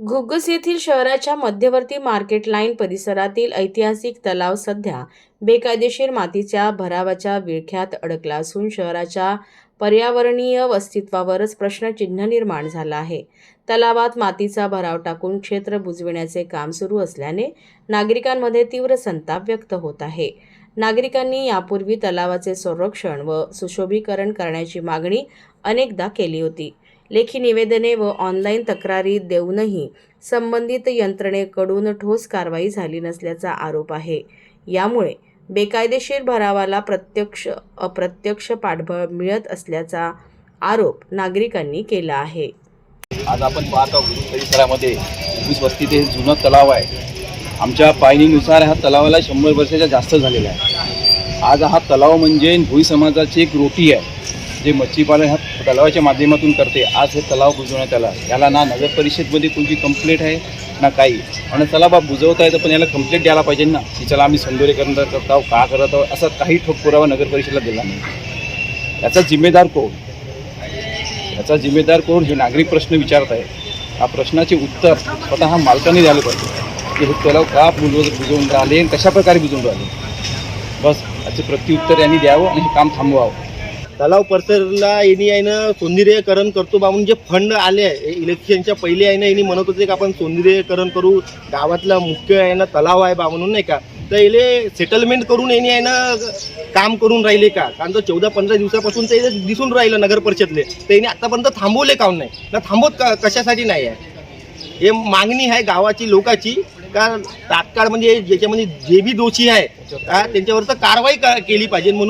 घुग्गस येथील शहराच्या मध्यवर्ती मार्केट लाईन परिसरातील ऐतिहासिक तलाव सध्या बेकायदेशीर मातीच्या भरावाच्या विळख्यात अडकला असून शहराच्या पर्यावरणीय अस्तित्वावरच प्रश्नचिन्ह निर्माण झाला आहे. तलावात मातीचा भराव टाकून क्षेत्र बुजविण्याचे काम सुरू असल्याने नागरिकांमध्ये तीव्र संताप व्यक्त होत आहे. नागरिकांनी यापूर्वी तलावाचे संरक्षण व सुशोभीकरण करण्याची मागणी अनेकदा केली होती. लेखी निवेदने व ऑनलाईन तक्रारी देऊनही संबंधित यंत्रणेकडून ठोस कारवाई झाली नसल्याचा आरोप आहे. यामुळे बेकायदेशीर भरावाला प्रत्यक्ष अप्रत्यक्ष पाठबळ मिळत असल्याचा आरोप नागरिकांनी केला आहे. आज आपण पाहत आहोत परिसरामध्ये वीस वस्ती ते जुनं तलाव आहे. आमच्या पाहणीनुसार ह्या तलावाला शंभर वर्षाच्या जास्त झालेला आहे. आज हा तलाव म्हणजे भोई समाजाची एक रोटी आहे. जे मच्छीपालन ह्या तलावाच्या माध्यमातून करते आज हे तलाव बुजवण्यात आला. याला ना नगर परिषदमध्ये कोणती कंप्लेंट आहे ना काही. आणि चला बा बुजवता येतं पण याला कंप्लेंट द्यायला पाहिजे ना. की चला आम्ही सौंदर्यकरण करत आहोत का करत आहोत असा काही ठोक पुरावा नगर परिषदेला दिला नाही. याचा जिम्मेदार कोण? याचा जिम्मेदार कोण? हे नागरिक प्रश्न विचारत आहे हा प्रश्नाचे उत्तर स्वतः हा मालकाने द्यायला पाहिजे. की हे तलाव का बुजव बुजवून राहिले आणि कशा प्रकारे बुजवून राहिले? बस याचे प्रत्युत्तर यांनी द्यावं आणि हे काम थांबवावं. तलाव परिसरला यांनी आहे ना सौंदर्यीकरण करतो बा म्हणून जे फंड आले आहे इलेक्शनच्या पहिले आहे ना यांनी म्हणत होते का आपण सौंदर्यकरण करू गावातला मुख्य आहे ना तलाव आहे बा म्हणून नाही का? तर याले सेटलमेंट करून यांनी आहे ना काम करून राहिले का? कारण तर चौदा पंधरा दिवसापासून ते दिसून राहिलं नगर परिषदले. तर यांनी आतापर्यंत थांबवले काऊन नाही? ना थांबवत का कशासाठी नाही आहे? हे मागणी आहे गावाची लोकाची का तात्काळ म्हणजे ज्याच्यामध्ये जे बी दोषी आहे का त्यांच्यावर तर कारवाई का- केली पाहिजे म्हणून